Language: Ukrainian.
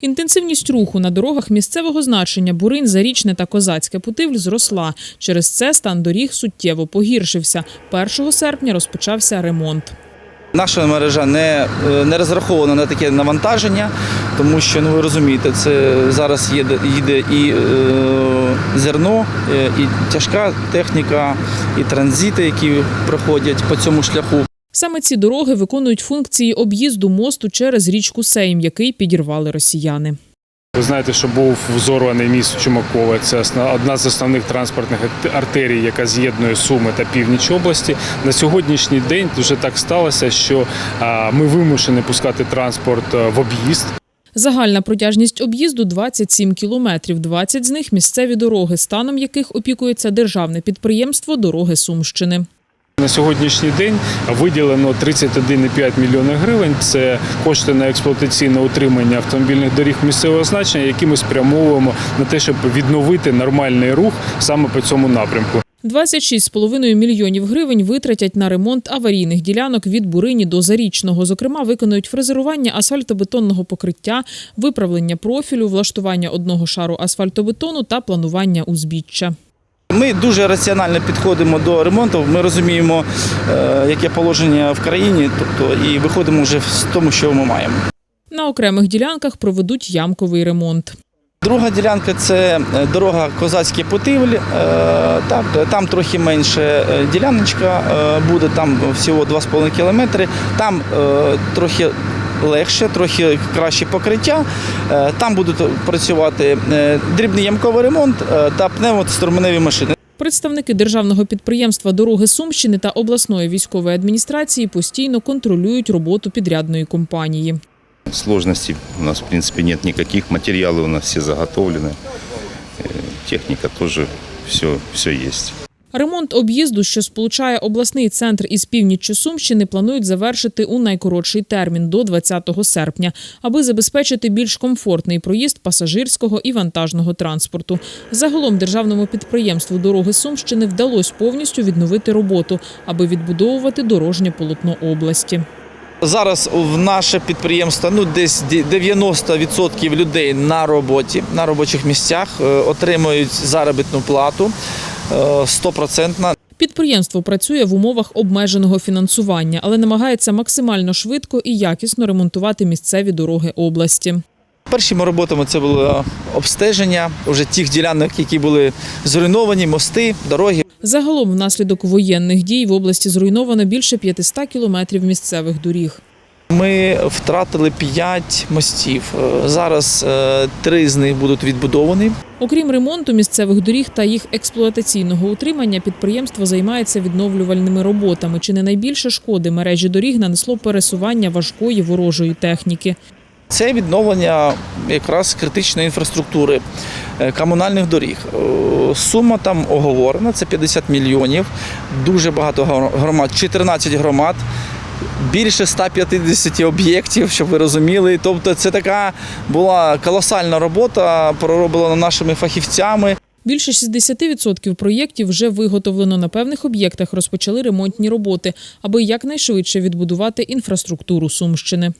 Інтенсивність руху на дорогах місцевого значення Буринь, Зарічне та Козацьке Путивль зросла. Через це стан доріг суттєво погіршився. 1 серпня розпочався ремонт. Наша мережа не, е, не розрахована на таке навантаження, тому що ну ви розумієте, це зараз їде, їде і е, зерно, е, і тяжка техніка, і транзити, які проходять по цьому шляху. Саме ці дороги виконують функції об'їзду мосту через річку Сейм, який підірвали росіяни. Ви знаєте, що був взорваний міст Чумакове. Це одна з основних транспортних арт- артерій, яка з'єднує Суми та північ області. На сьогоднішній день вже так сталося, що ми вимушені пускати транспорт е, в об'їзд. Загальна протяжність об'їзду 27 кілометрів. 20 з них місцеві дороги, станом яких опікується державне підприємство Дороги Сумщини. На сьогоднішній день виділено 31,5 мільйони гривень. Це кошти на експлуатаційне утримання автомобільних доріг місцевого значення, які ми спрямовуємо на те, щоб відновити нормальний рух саме по цьому напрямку. 26,5 мільйонів гривень витратять на ремонт аварійних ділянок від Бурині до Зарічного. Зокрема, виконують фрезерування асфальтобетонного покриття, виправлення профілю, влаштування одного шару асфальтобетону та планування узбіччя. Ми дуже раціонально підходимо до ремонту. Ми розуміємо, е, яке положення в країні, тобто і виходимо вже з тому, що ми маємо. На окремих ділянках проведуть ямковий ремонт. Друга ділянка це е, дорога Козацький Путивль. Е, Так, там трохи менше діляночка буде, там всього 2,5 кілометри. Там трохи легше, трохи краще покриття. Е, Там будуть працювати е, дрібний ямковий ремонт е, та пневмоструменеві машини. Представники державного підприємства Дороги Сумщини та обласної військової адміністрації постійно контролюють роботу підрядної компанії. Сложностей у нас, в принципе, нет никаких. Материалы у нас все заготовлены. Э, Техника тоже все, все есть. Ремонт об'їзду, що сполучає обласний центр із північчю Сумщини, планують завершити у найкоротший термін до 20 серпня, аби забезпечити більш комфортний проїзд пасажирського і вантажного транспорту. Загалом державному підприємству дороги Сумщини вдалося повністю відновити роботу, аби відбудовувати дорожнє полотно області. Зараз в наше підприємство ну десь 90% людей на роботі, на робочих місцях е, отримують заробітну плату стопроцентна. Підприємство працює в умовах обмеженого фінансування, але намагається максимально швидко і якісно ремонтувати місцеві дороги області. Першими роботами це було обстеження вже тих ділянок, які були зруйновані, мости, дороги. Загалом, внаслідок воєнних дій в області зруйновано більше 500 кілометрів місцевих доріг. Ми втратили 5 мостів. Е, Зараз е, три з них будуть відбудовані. Окрім ремонту місцевих доріг та їх експлуатаційного утримання, підприємство займається відновлювальними роботами. Чи не найбільше шкоди мережі доріг нанесло пересування важкої ворожої техніки. Це відновлення якраз критичної інфраструктури е, комунальних доріг. Сума там оговорена, це 50 мільйонів. Дуже багато гро- громад, 14 громад. Більше 150 об'єктів, щоб ви розуміли. Тобто, це така була колосальна робота, пророблена нашими фахівцями. Більше 60% проєктів вже виготовлено на певних об'єктах. Розпочали ремонтні роботи, аби якнайшвидше відбудувати інфраструктуру Сумщини.